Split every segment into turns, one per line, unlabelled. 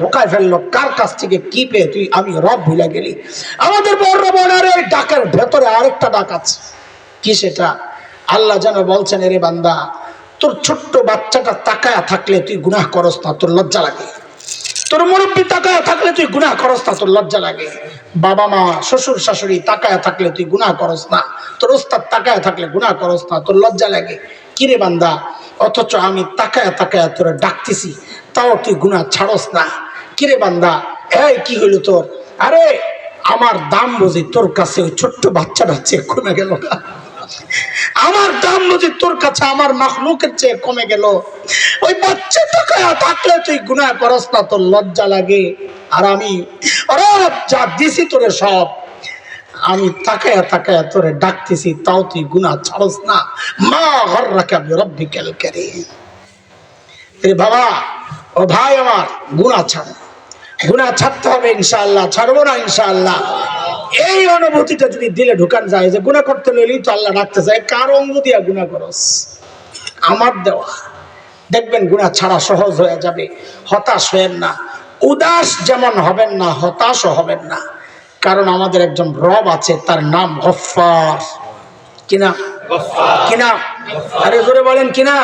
ঢোকায় ফেলল। কার কাছ থেকে কি পেয়ে তুই আমি রব ভুলে গেলি? আমাদের বড় বোনের ডাকের ভেতরে আরেকটা ডাক আছে। কি সেটা? আল্লাহ যেন বলছেন, এরে বান্দা, তোর ছোট্ট বাচ্চাটা তাকায়া থাকলে তুই গুনাহ করস না, তোর লজ্জা লাগে। তোর মুরব্বী তাকায়া থাকলে তুই গুনাহ করস না, তোর লজ্জা লাগে। বাবা মা, শ্বশুর শাশুড়ি তাকায়া থাকলে তুই গুনাহ করস না, তোর ওস্তাদ তাকায়া থাকলে গুনাহ করস না, তোর লজ্জা লাগে। কিরে বান্দা? অথচ আমি তাকায়া তাকায়া তোরা ডাকতেছি, তাও তুই গুনাহ ছাড়স না। কিরে বান্দা? এই, কি হইল তোর? আরে, আমার দাম বুঝি তোর কাছে ওই ছোট্ট বাচ্চাটা চেয়ে কমে গেল আমার দাম বুঝি তোর কাছে আমার মাখলুকের চেয়ে কমে গেল। ওই বাচ্চা টাকায় থাকলে তুই গুনাহ করস না, তোর লজ্জা লাগে। আর আমি যা দিছি তোরে সব। আমি তাকায়া তাকায়া তোরে ডাকতেছি, তাও তুই গুনাহ ছাড়স না। মা ঘর রাখা রব্বি কেল রে বাবা, ও ভাই আমার, গুনাহ ছাড়। গুনাহ ছাড়তে হবে ইনশাআল্লাহ ছাড়বো না ইনশাআল্লাহ। এই অনুভূতিটা যদি দিলে ঢুকান যায় যে গুনাহ করতে লইলি তো আল্লাহ রাখতে যায় কার অঙ্গ দিয়া গুনাহ করস? আমার দেওয়া। দেখবেন গুনাহ ছাড়া সহজ হয়ে যাবে হতাশ হবেন না। উদাস যেমন হবেন না হতাশও হবেন না। কারণ আমাদের একজন রব আছে তার নাম গফফার। কিনা কিনা আরে জোরে বলেন কিনা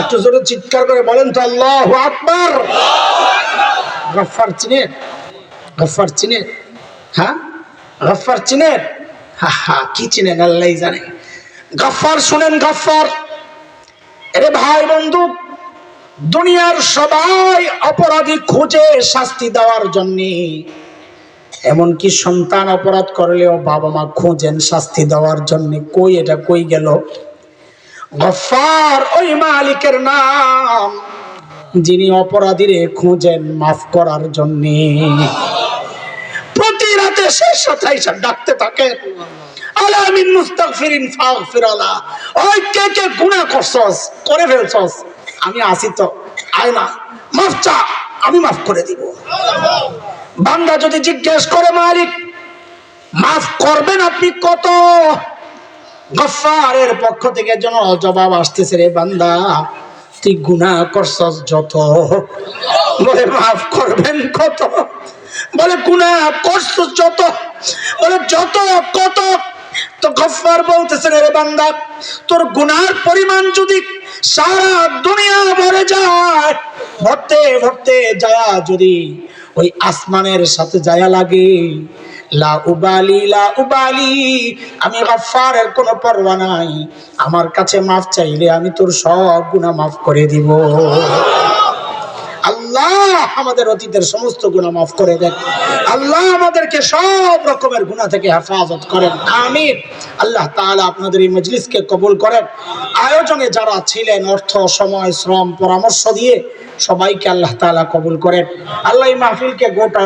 একটু জোরে চিৎকার করে বলেন তো আল্লাহ আকবার। গফফার চিনেন গফফার চিনেন হ্যাঁ? গফফার চিনেন হা হা, কি চিনেন আল্লাহ জানে। গফফার শুনেন, গফফার। এরে ভাই, বন্ধু, দুনিয়ার সবাই অপরাধী খুঁজে শাস্তি দেওয়ার জন্য। এমনকি সন্তান অপরাধ করলেও বাবা মা খুঁজেন শাস্তি দেওয়ার জন্য। কই এটা, কই গেল? গফার ওই মালিকের নাম। যিনি অপরাধীরে খুঁজেন মাফ করার জন্য। প্রতি রাতে শেষ সাথে ডাকতে থাকেন আলামিন মুস্তাগফিরিন ফাগফির আলা। ওই কে কে গুনাহ করছস? করে ফেলছস? আমি আসি তো আয় না মাফ চা, আমি মাফ করে দিব। বান্দা যদি জিজ্ঞেস করে, মালিক, মাফ করবেন আপনি কত? গফারের পক্ষ থেকে যেন জবাব আসতেছে, রে বান্দা তুই গুণা করছস যত। বলে, মাফ করবেন কত? বলে গুণা করছস যত। বলে, যত, কত? তো গফার বলতেছে রে বান্দা, তোর গুনার পরিমাণ যদি সারা দুনিয়া ভরে যায়, ভরতে ভরতে যায় যদি ওই আসমানের সাথে যায়া লাগে। লা উবালি লা উবালি, আমি গফারের কোনো পরোয়া নাই। আমার কাছে মাফ চাইলে আমি তোর সব গুণা মাফ করে দিব। আল্লাহ আমাদের অতীতের সমস্ত গুণা মাফ করে দেন। আল্লাহ আমাদেরকে সব রকমের গুণা থেকে হেফাজত করেন। আমির আল্লাহ তাহলে আপনাদের এই মজলিসকে কবুল করেন। আয়োজনে যারা ছিলেন অর্থ, সময়, শ্রম, পরামর্শ দিয়ে সবাইকে আল্লাহ তালা কবুল করেন। আল্লাহ মাহফিলকে গোটা